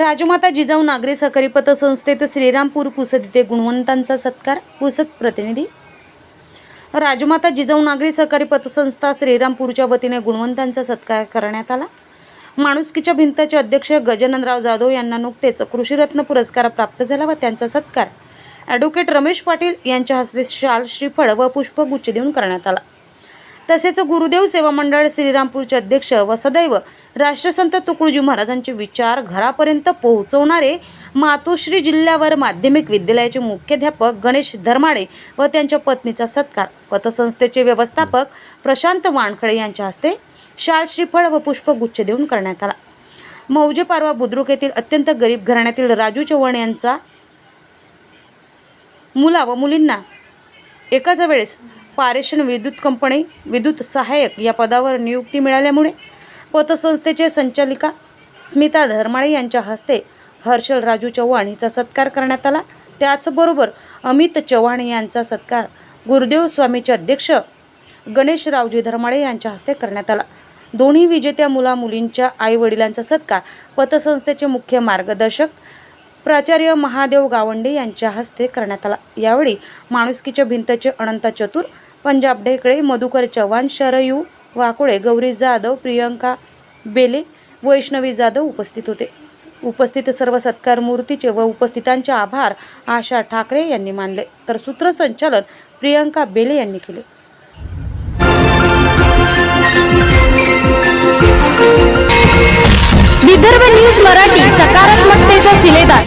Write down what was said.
राजमाता जिजाऊ नागरी सहकारी पतसंस्थेत श्रीरामपूर पुसद येथे गुणवंतांचा सत्कार पुसद प्रतिनिधी. राजमाता जिजाऊ नागरी सहकारी पतसंस्था श्रीरामपूरच्या वतीने गुणवंतांचा सत्कार करण्यात आला. माणुसकीच्या भिंताचे अध्यक्ष गजाननराव जाधव यांना नुकतेच कृषीरत्न पुरस्कार प्राप्त झाला व त्यांचा सत्कार. ॲडव्होकेट रमेश पाटील यांच्या हस्ते शाल श्रीफळ व पुष्पगुच्छ देऊन करण्यात आला. तसेच गुरुदेव सेवा मंडळ श्रीरामपूरचे अध्यक्ष व सदैव राष्ट्रसंत तुकडोजी महाराजांचे विचार घरापर्यंत पोहोचवणारे मातोश्री जिल्ह्यावर माध्यमिक विद्यालयाचे मुख्याध्यापक गणेश धर्माडे व त्यांच्या पत्नीचा सत्कार. पतसंस्थेचे व्यवस्थापक प्रशांत वानखळे यांच्या हस्ते शाल श्रीफळ व पुष्पगुच्छ देऊन करण्यात आला. मौजे पारवा बुद्रुक येथील अत्यंत गरीब घराण्यातील राजू चव्हाण यांचा मुला व मुलींना एकाच वेळेस पारेषण विद्युत कंपनी विद्युत सहाय्यक या पदावर नियुक्ती मिळाल्यामुळे पतसंस्थेचे संचालिका स्मिता धर्माळे यांच्या हस्ते हर्षल राजू चव्हाण हिचा सत्कार करण्यात आला. त्याचबरोबर अमित चव्हाण यांचा सत्कार गुरुदेव स्वामीचे अध्यक्ष गणेशरावजी धर्माळे यांच्या हस्ते करण्यात आला. दोन्ही विजेत्या मुला मुलींच्या आई वडिलांचा सत्कार पतसंस्थेचे मुख्य मार्गदर्शक प्राचार्य महादेव गावंडे यांच्या हस्ते करण्यात आला. यावेळी माणुसकीच्या भिंतचे अनंत चतुर पंजाब ढेकळे मधुकर चव्हाण शरयू वाकुळे गौरी जाधव प्रियंका बेले वैष्णवी जाधव उपस्थित होते. उपस्थित सर्व सत्कार मूर्तीचे व उपस्थितांचे आभार आशा ठाकरे यांनी मानले. तर सूत्रसंचालन प्रियंका बेले यांनी केले.